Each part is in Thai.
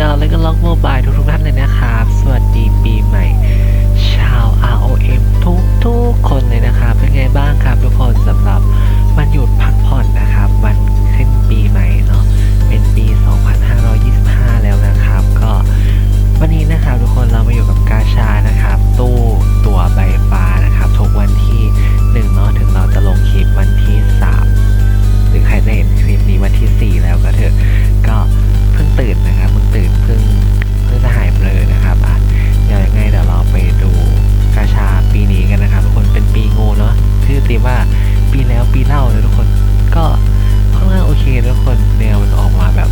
Cloud และก็ Log Mobile ทุกทุกท่านเลยนะคะ ปีแล้วปีเล่าเลยทุกคน ก็ค่อนข้างโอเคทุกคนแนวมันออกมาแบบ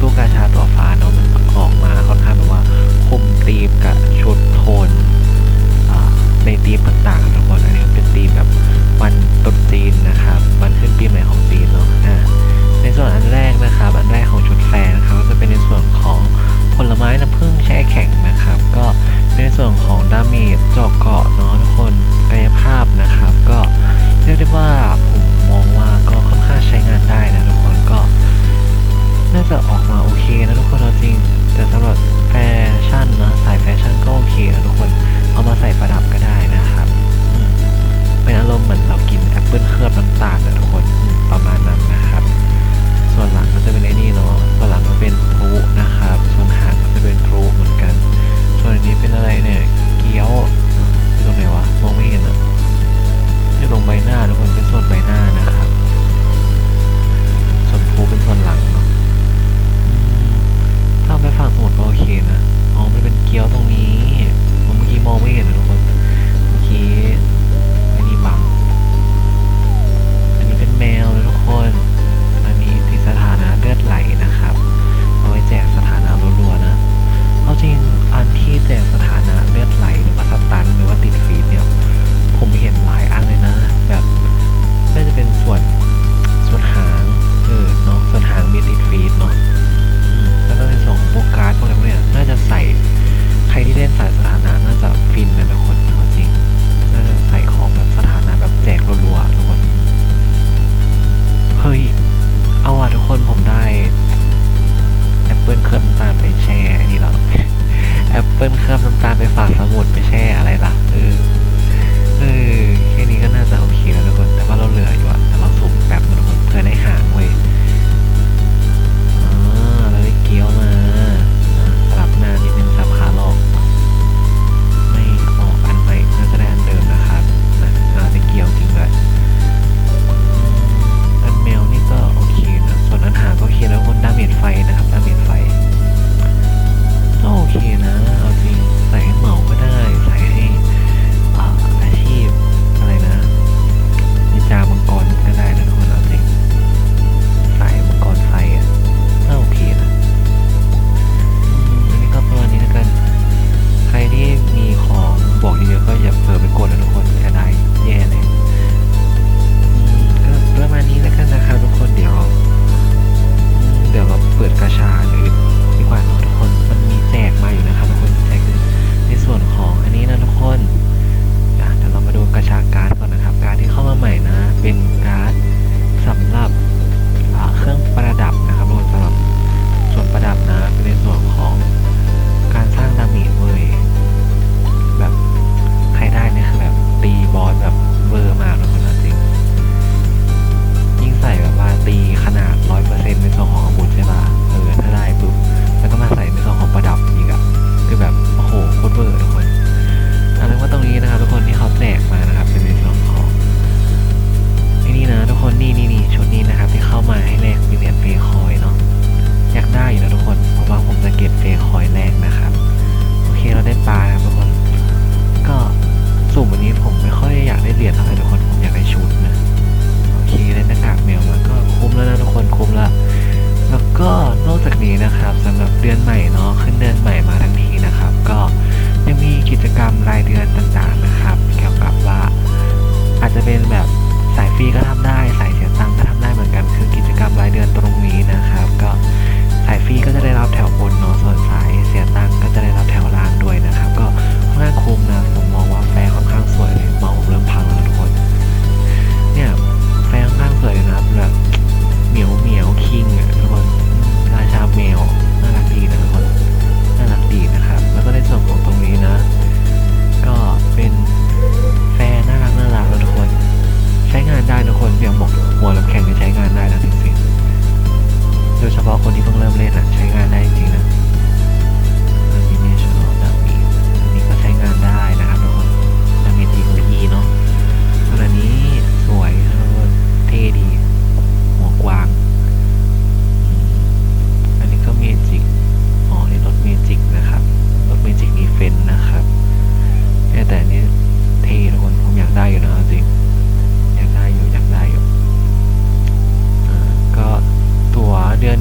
ตัวกาชาตัวฟ้าเนาะมันออกมาค่อนข้างแบบว่าคมตีมกับชุดโทนในตีมต่างๆทุกคนอันนี้เป็น เปิลเคลือบน้ำตาลไปฝากสมุดไปแช่อะไรล่ะ เออ เออ แค่นี้ก็น่าจะโอเคแล้วทุกคน แต่ว่าเราเหลืออยู่อะแต่เราสุ่มแบบทุกคนเพื่อได้หางเว้ย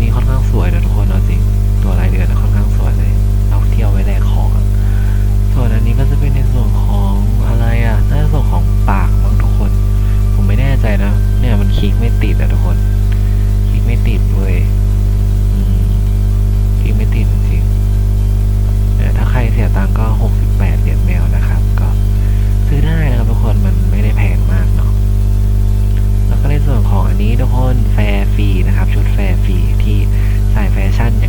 นี้ค่อนข้างสวยนะทุกคนเอาจริง ตัวรายเดือนนะค่อนข้างสวยเลย เอาเที่ยวไว้แลกของส่วนอันนี้ก็จะเป็นในส่วนของอะไรอะน่าจะส่วนของปากมั้งทุกคน ผมไม่แน่ใจนะ เนี่ยมันคลิกไม่ติดอะทุกคน คลิกไม่ติดเว้ยคลิกไม่ติดจริงๆแต่ถ้าใครเสียตังค์ก็68เหรียญแมวนะครับ ก็ซื้อได้นะครับทุกคนมันไม่ได้แพงมากเนาะแล้วก็ในส่วนของอันนี้ทุกคนแฟร์ฟรีนะครับชุด ฟร์ฟรีที่สายแฟชั่นอย่าง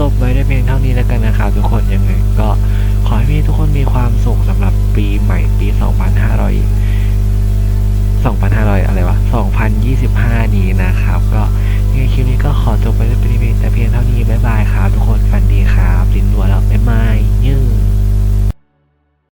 จบไว้ได้เพียงเท่านี้แล้วกันนะครับทุกคนยังไงก็ขอให้พี่ทุกคนมีความสุขสำหรับปีใหม่ปี 2500 2500 อะไรวะ 2025 นี้นะครับ ก็ในคลิปนี้ก็ขอจบไปด้วยเพียงแต่เพียงเท่านี้ บ๊ายบายครับ ทุกคนฟันดีครับ สินดัวแล้วบ๊ายบายยื้